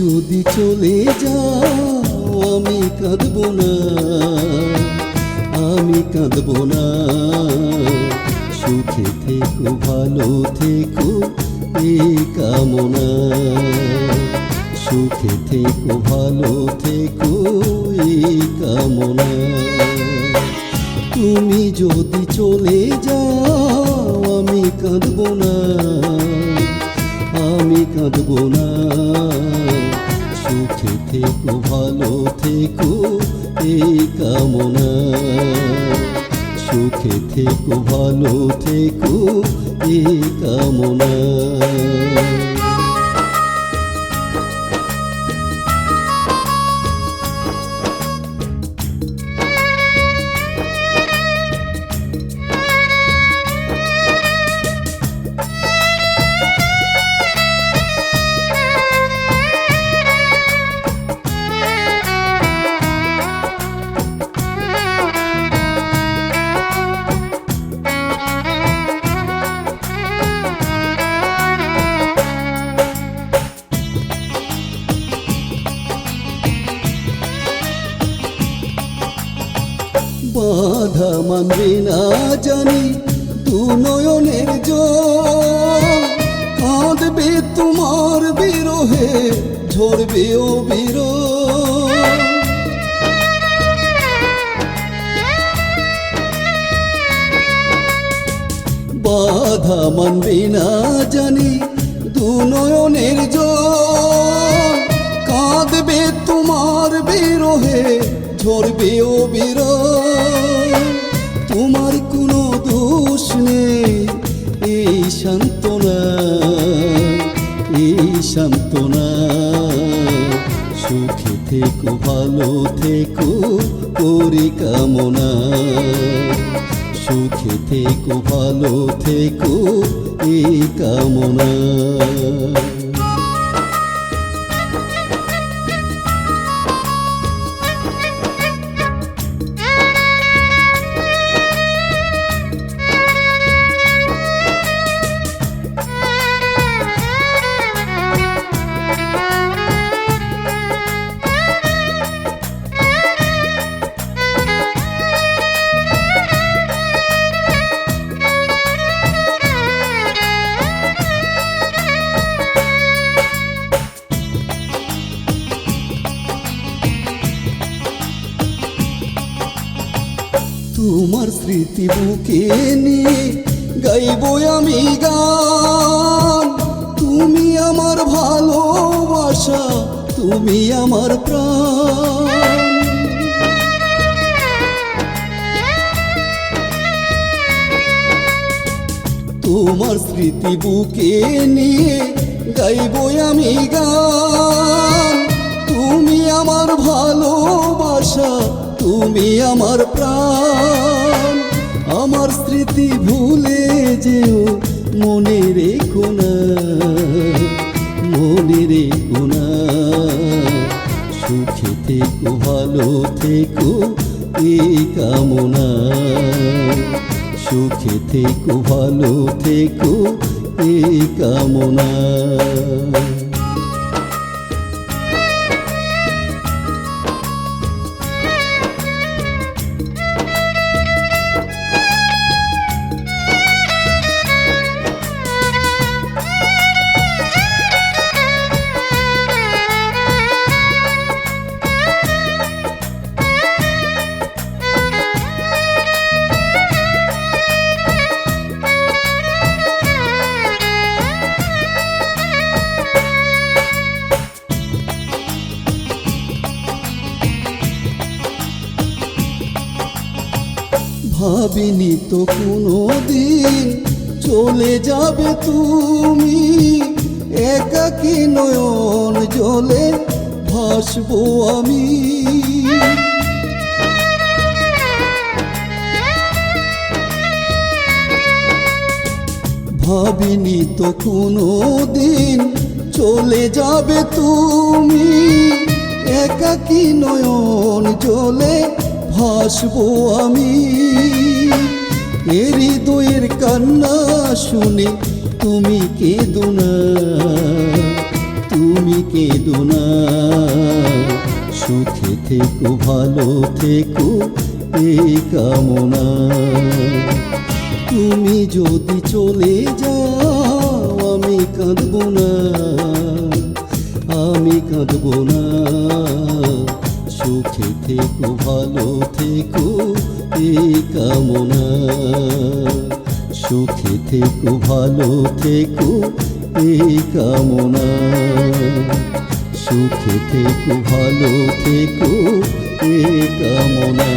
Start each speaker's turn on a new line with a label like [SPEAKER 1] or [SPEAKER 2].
[SPEAKER 1] যদি চলে যাও, আমি কাঁদব না। আমি কাঁদব না। সুখে থেকো, ভালো থেকো এই কামনা। সুখে থেকো, ভালো থেকো এই কামনা। তুমি যদি চলে যাও, আমি কাঁদব না। আমি কাঁদব না। সুখে থেকো, ভালো থেকো, এই কামনা। সুখে থেকো, ভালো থেকো, এই কামনা। বাধা মানবে না জানি, দু নয়নের কাঁদবে তোমার বিরহে, ঝরবে ও বিরহ। বাধা মানবে না জানি সান্ত্বনা এই সান্ত্বনা সুখে থেকো, ভালো থেকো করি কামনা সুখে থেকো, ভালো থেকো, এই কামনা। তোমার স্মৃতি বুকে নিয়ে গাইব আমি গান। তুমি আমার ভালোবাসা, তুমি আমার প্রাণ। তোমার স্মৃতি বুকে নিয়ে গাইব আমি গান। তুমি আমার ভালোবাসা তুমি আমার প্রাণ। আমার স্মৃতি ভুলে যেও, মনে রেখো না, মনে রেখো না। সুখে থেকো, ভালো থেকো এই কামনা। সুখে থেকো, ভালো থেকো এই কামনা। ভাবিনি তো কোনো দিন চলে যাবে তুমি। একাকি নয়ন জলে ভাসবো আমি। ভাবিনি তো কোনো দিন চলে যাবে তুমি। একাকি নয়ন জলে ভাসবো আমি। এরি হৃদয়ের কান্না শুনে তুমি কেঁদো না, তুমি কেঁদো না। সুখে থেকো, ভালো থেকো এই কামনা। তুমি যদি চলে যাও, আমি কাঁদবো না, আমি কাঁদবো না। সুখে থেকো, ভালো থেকো, এ কামনা। সুখে থেকো, ভালো থেকো, এ কামনা। সুখে থেকো, ভালো থেকো, এ কামনা।